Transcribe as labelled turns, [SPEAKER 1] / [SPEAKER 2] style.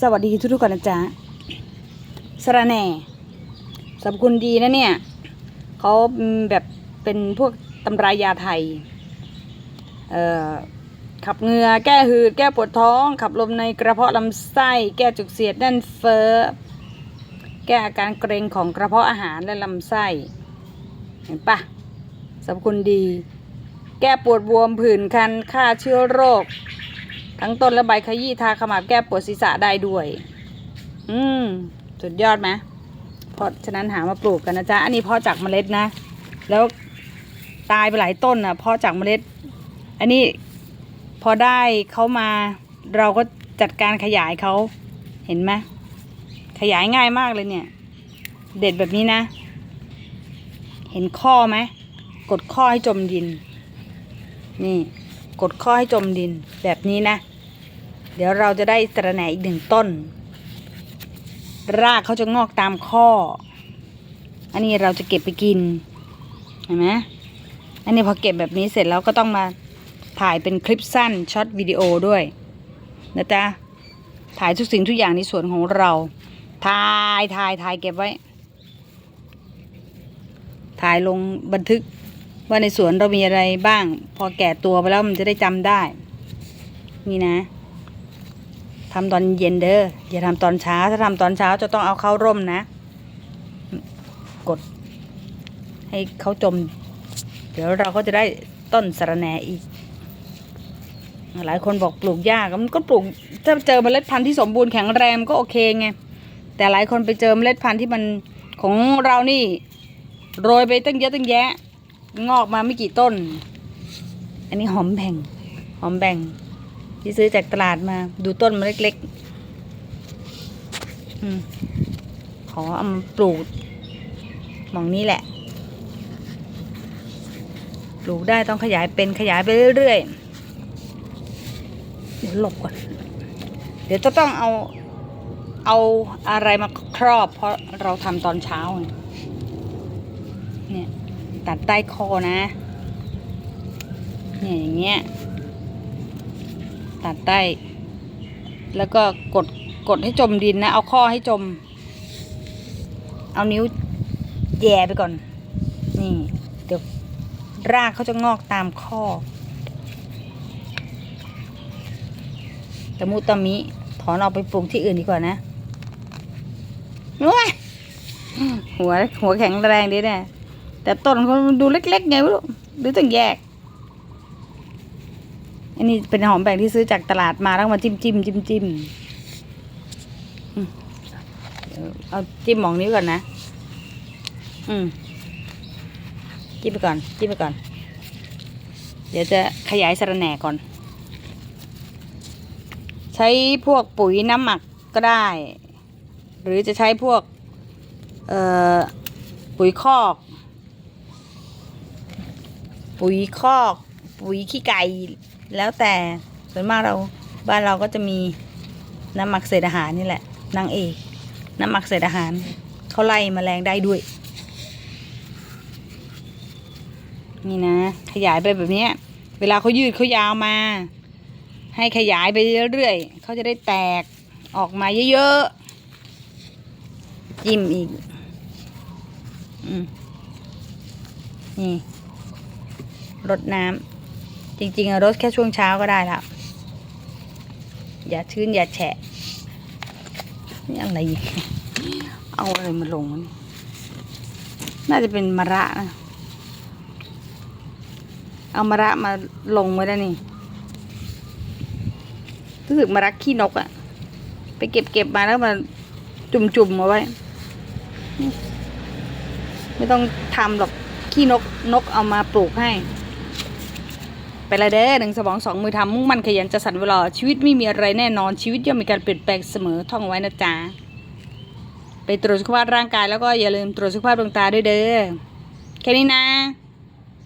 [SPEAKER 1] สวัสดีทุกๆคนนะจ๊ะสระแหน่สรรพคุณดีนะเนี่ยเขาแบบเป็นพวกตำรายาไทย เอ่อ ขับเหงือแก้หืด แก้ปวดท้อง ขับลมในกระเพาะลำไส้ แก้จุกเสียดแน่นเฟ้อ แก้อาการเกร็งของกระเพาะอาหารและลำไส้ เห็นปะสรรพคุณดี แก้ปวดบวมผื่นคันฆ่าเชื้อโรค ทั้งต้นและใบขยี้ทาขมับแก้ปวดศีรษะได้ด้วย อืม สุดยอดไหมเพราะฉะนั้นหามาปลูกกันนะจ๊ะ อันนี้เพาะจากเมล็ดนะ แล้วตายไปหลายต้นอนะเพาะจากเมล็ด อันนี้พอได้เขามาเราก็จัดการขยายเขาเห็นไหมขยายง่ายมากเลยเนี่ย เด็ดแบบนี้นะ เห็นข้อไหมกดข้อให้จมดิน นี่ กดข้อให้จมดินแบบนี้นะ เดี๋ยวเราจะได้สระแหน่อีกหนึ่งต้น รากเขาจะงอกตามข้อ อันนี้เราจะเก็บไปกิน เห็นไหมอันนี้พอเก็บแบบนี้เสร็จแล้วก็ต้องมาถ่ายเป็นคลิปสั้นช็อตวิดีโอด้วยนะจ๊ะถ่ายทุกสิ่งทุกอย่างในสวนของเรา ถ่ายถ่ายถ่ายเก็บไว้ ถ่ายลงบันทึก ว่าในสวนเรามีอะไรบ้าง พอแก่ตัวไปแล้วมันจะได้จำได้ นี่นะทำตอนเย็นเด้ออย่าทำตอนเช้า ถ้าทำตอนเช้าจะต้องเอาเข้าร่มนะ กด ให้เขาจม เดี๋ยวเราก็จะได้ต้นสะระแหน่อีก หลายคนบอกปลูกยากมันก็ปลูก ถ้าเจอเมล็ดพันธุ์ที่สมบูรณ์แข็งแรงก็โอเคไงแต่หลายคนไปเจอเมล็ดพันธุ์ที่มันของเรานี่ โรยไปตั้งเยอะตั้งแยะ งอกมาไม่กี่ต้น อันนี้หอมแบ่ง หอมแบ่ง ที่ซื้อจากตลาดมา ดูต้นมันเล็กๆอขอเอามาปลูกหมองนี้แหละ ปลูกได้ต้องขยายเป็นขยายไปเรื่อยๆ เดี๋ยวหลบก่อน เดี๋ยวจะต้องเอาเอาอะไรมาครอบเพราะเราทำตอนเช้า เนี่ย ตัดใต้คอนะเนี่ยอย่างเงี้ยตัดใต้ แล้วก็กดกดให้จมดินนะ เอาข้อให้จม เอานิ้วแย่ไปก่อน นี่ เดี๋ยวรากเขาจะงอกตามข้อตะมุตะมิ ถอนออกไปปลูกที่อื่นดีกว่านะว้ยหัวหัวแข็งแรงดีเนี่ย แต่ต้นเขาดูเล็กๆไงไม่รู้หรือต้องแยก อันนี้เป็นหอมแบ่งที่ซื้อจากตลาดมาแล้วมาจิ้มจิ้มจิ้มจิ้มเอาจิ้มหมองนี้ก่อนนะ อืม จิ้มไปก่อน จิ้มไปก่อน เดี๋ยวจะขยายสระแหน่ก่อน ใช้พวกปุ๋ยน้ำหมักก็ได้ หรือจะใช้พวก เอ่อ ปุ๋ยคอก ปุ๋ยคอก ปุ๋ยขี้ไก่แล้วแต่ส่วนมากเราบ้านเราก็จะมีน้ำหมักเศษอาหารนี่แหละนางเอกน้ำหมักเศษอาหารเขาไล่แมลงได้ด้วย นี่นะ ขยายไปแบบนี้เวลาเขายืดเขายาวมา ให้ขยายไปเรื่อยๆเขาจะได้แตกออกมาเยอะๆจิ้มอีก อืมนี่ รดน้ำจริงๆรดแค่ช่วงเช้าก็ได้แล้วอย่าชื้นอย่าแฉะนี่อะไรอีกเอาอะไรมาลงนี่น่าจะเป็นมะระนะ เอามะระมาลงไว้ได้นี่รู้สึกมะระขี้นกอะไปเก็บเก็บมาแล้วมาจุ่มจุ่มๆเอาไว้ ไม่ต้องทำหรอกขี้นกนกเอามาปลูกให้ ไปละเด้อหนึ่งสมองสองมือทำมุ่งมั่นขยันจะสันเวลาชีวิตไม่มีอะไรแน่นอนชีวิตย่อมมีการเปลี่ยนแปลงเสมอท่องไว้นะจ๊ะไปตรวจสุขภาพร่างกายแล้วก็อย่าลืมตรวจสุขภาพดวงตาด้วยเด้อแค่นี้นะ